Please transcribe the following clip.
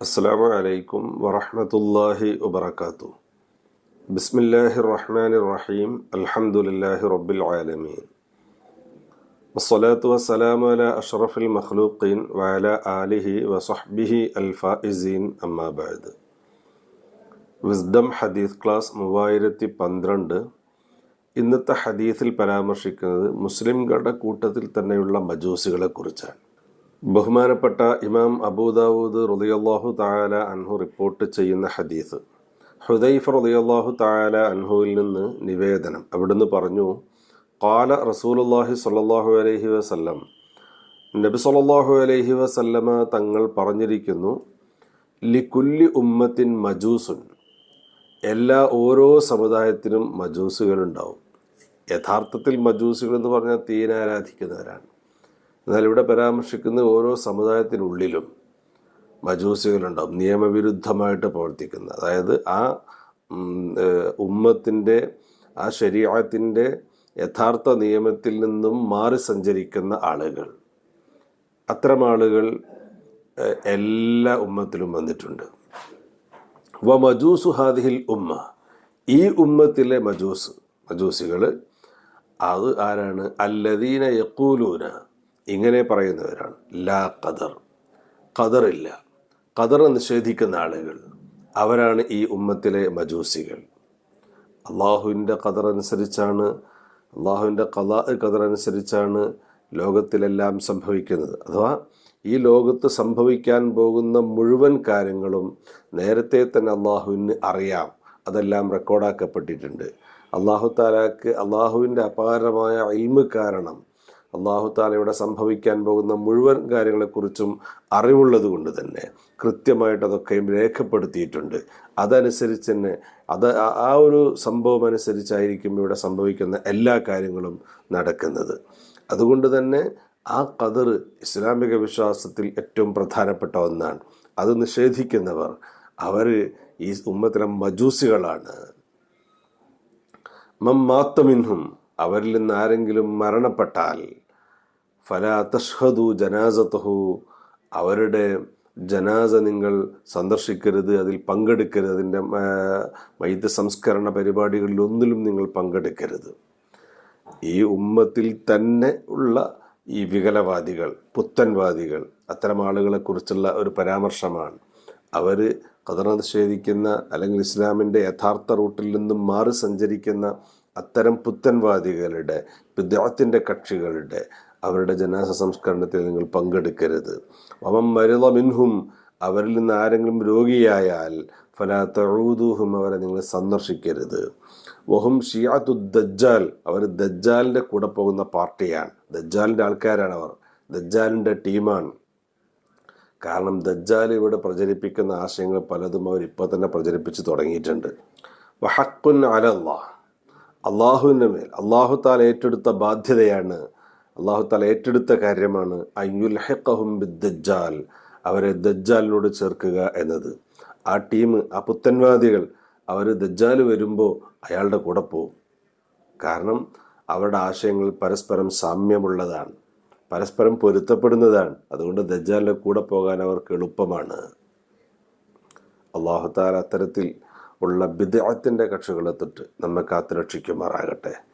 അസ്സാമലൈക്കും വറഹമത്തല്ലാഹി വബർക്കാത്തു ബിസ്മില്ലാഹി റഹ്മാൻ റഹീം അലഹമുല്ലാഹി റബ്ബിൽ ആലമീൻ വസ്സലാത്തു വസ്സലാമു അല അഷ്റഫിൽ മഖ്ലൂഖീൻ വഅല ആലിഹി വസഹ്ബിഹി അൽ അമ്മാബാദ് വിസ്ഡം ഹദീസ് ക്ലാസ് മൂവായിരത്തി പന്ത്രണ്ട് ഇന്നത്തെ ഹദീസിൽ പരാമർശിക്കുന്നത് മുസ്ലിംകളുടെ കൂട്ടത്തിൽ തന്നെയുള്ള മജൂസികളെ കുറിച്ചാണ്. ബഹുമാനപ്പെട്ട ഇമാം അബൂദാവൂദ് റളിയല്ലാഹു തായാല അൻഹു റിപ്പോർട്ട് ചെയ്യുന്ന ഹദീസ്. ഹുദൈഫ് റളിയല്ലാഹു തായാല അൻഹുവിൽ നിന്ന് നിവേദനം. അവിടുന്ന് പറഞ്ഞു കാല റസൂലുല്ലാഹി സ്വല്ലല്ലാഹു അലൈഹി വസല്ലം. നബി സല്ലാഹു അലൈഹി വസല്ലമ തങ്ങൾ പറഞ്ഞിരിക്കുന്നു ലിക്കുല്ലി ഉമ്മത്തിൻ മജൂസുൻ. എല്ലാ ഓരോ സമുദായത്തിനും മജൂസുകളുണ്ടാവും. യഥാർത്ഥത്തിൽ മജൂസുകൾ എന്ന് പറഞ്ഞാൽ തീനാരാധിക്കുന്നവരാണ് എന്നാൽ ഇവിടെ പരാമർശിക്കുന്ന ഓരോ സമുദായത്തിനുള്ളിലും മജൂസികളുണ്ടാവും നിയമവിരുദ്ധമായിട്ട് പ്രവർത്തിക്കുന്ന. അതായത് ആ ഉമ്മത്തിന്റെ ആ ശരീരത്തിന്റെ യഥാർത്ഥ നിയമത്തിൽ നിന്നും മാറി സഞ്ചരിക്കുന്ന ആളുകൾ. അത്തരം ആളുകൾ എല്ലാ ഉമ്മത്തിലും വന്നിട്ടുണ്ട്. വ മജൂസു ഹാദിഹിൽ ഉമ്മ. ഈ ഉമ്മത്തിലെ മജൂസ് മജൂസികൾ അത് ആരാണ്? അല്ലദീന യക്കൂലൂന ഇങ്ങനെ പറയുന്നവരാണ്. ലാ ഖദർ. ഖദറില്ല. ഖദർ നിഷേധിക്കുന്ന ആളുകൾ. അവരാണ് ഈ ഉമ്മത്തിലെ മജൂസികൾ. അള്ളാഹുവിന്റെ ഖദർ അനുസരിച്ചാണ് അള്ളാഹുവിന്റെ കലാ ഖദർ അനുസരിച്ചാണ് ലോകത്തിലെല്ലാം സംഭവിക്കുന്നത്. അഥവാ ഈ ലോകത്ത് സംഭവിക്കാൻ പോകുന്ന മുഴുവൻ കാര്യങ്ങളും നേരത്തെ തന്നെ അള്ളാഹുവിന് അറിയാം. അതെല്ലാം റെക്കോർഡാക്കപ്പെട്ടിട്ടുണ്ട്. അള്ളാഹു താലാക്ക് അള്ളാഹുവിന്റെ അപാരമായ ഇൽമ് കാരണം അള്ളാഹു താലയുടെ സംഭവിക്കാൻ പോകുന്ന മുഴുവൻ കാര്യങ്ങളെക്കുറിച്ചും അറിവുള്ളത് കൊണ്ട് തന്നെ കൃത്യമായിട്ട് അതൊക്കെയും രേഖപ്പെടുത്തിയിട്ടുണ്ട്. അതനുസരിച്ച് തന്നെ അത് ആ- ഒരു സംഭവം അനുസരിച്ചായിരിക്കും ഇവിടെ സംഭവിക്കുന്ന എല്ലാ കാര്യങ്ങളും നടക്കുന്നത്. അതുകൊണ്ട് തന്നെ ആ കതിർ ഇസ്ലാമിക വിശ്വാസത്തിൽ ഏറ്റവും പ്രധാനപ്പെട്ട ഒന്നാണ്. അത് നിഷേധിക്കുന്നവർ അവർ ഈ ഉമ്മത്തിലെ മജൂസികളാണ്. മമ്മാത്തമിൻഹും അവരിൽ നിന്ന് ആരെങ്കിലും മരണപ്പെട്ടാൽ ഫല തഷ്ഹദു ജനാസത്തഹു അവരുടെ ജനാസ നിങ്ങൾ സന്ദർശിക്കരുത് അതിൽ പങ്കെടുക്കരുത്. അതിന്റെ വൈദ്യ സംസ്കരണ പരിപാടികളിൽ ഒന്നിലും നിങ്ങൾ പങ്കെടുക്കരുത്. ഈ ഉമ്മത്തിൽ തന്നെ ഉള്ള ഈ വികലവാദികൾ പുത്തൻവാദികൾ അത്തരം ആളുകളെ കുറിച്ചുള്ള ഒരു പരാമർശമാണ്. അവർ കഥന നിഷേധിക്കുന്ന അല്ലെങ്കിൽ ഇസ്ലാമിന്റെ യഥാർത്ഥ റൂട്ടിൽ നിന്നും മാറി സഞ്ചരിക്കുന്ന അത്തരം പുത്തൻവാദികളുടെ വിദ്യാർത്ഥിന്റെ കക്ഷികളുടെ അവരുടെ ജനാസ സംസ്കരണത്തിൽ നിങ്ങൾ പങ്കെടുക്കരുത്. അവം മരുത മിൻഹും അവരിൽ നിന്ന് ആരെങ്കിലും രോഗിയായാൽ ഫലാത്തൂദൂഹും അവരെ നിങ്ങൾ സന്ദർശിക്കരുത്. വഹും ഷിയാത്തു ദജ്ജാൽ അവർ ദജ്ജാലിന്റെ കൂടെ പോകുന്ന പാർട്ടിയാണ്. ദജ്ജാലിന്റെ ആൾക്കാരാണ് അവർ. ദജ്ജാലിന്റെ ടീമാണ്. കാരണം ദജ്ജാൽ ഇവിടെ പ്രചരിപ്പിക്കുന്ന ആശയങ്ങൾ പലതും അവർ ഇപ്പോൾ തന്നെ പ്രചരിപ്പിച്ച് തുടങ്ങിയിട്ടുണ്ട്. വഹക്കുൻ അലല്ലാ അള്ളാഹുവിന്റെ മേൽ അള്ളാഹു താൽ ഏറ്റെടുത്ത ബാധ്യതയാണ് അള്ളാഹു തല ഏറ്റെടുത്ത കാര്യമാണ് അയ്യുൽഹഖഹും ബിദ്ദജ്ജാൽ അവരെ ദജ്ജാലിനോട് ചേർക്കുക എന്നത്. ആ ടീം ആ പുത്തൻവാദികൾ അവർ ദജ്ജാൽ വരുമ്പോൾ അയാളുടെ കൂടെ പോവും. കാരണം അവരുടെ ആശയങ്ങൾ പരസ്പരം സാമ്യമുള്ളതാണ് പരസ്പരം പൊരുത്തപ്പെടുന്നതാണ്. അതുകൊണ്ട് ദജ്ജാലിന്റെ കൂടെ പോകാൻ അവർക്ക് എളുപ്പമാണ്. അള്ളാഹുത്താൽ അത്തരത്തിൽ ഉള്ള ബിദ്യത്തിന്റെ കക്ഷികളെ തൊട്ട് നമ്മെ കാത്തുരക്ഷിക്കുമാറാകട്ടെ.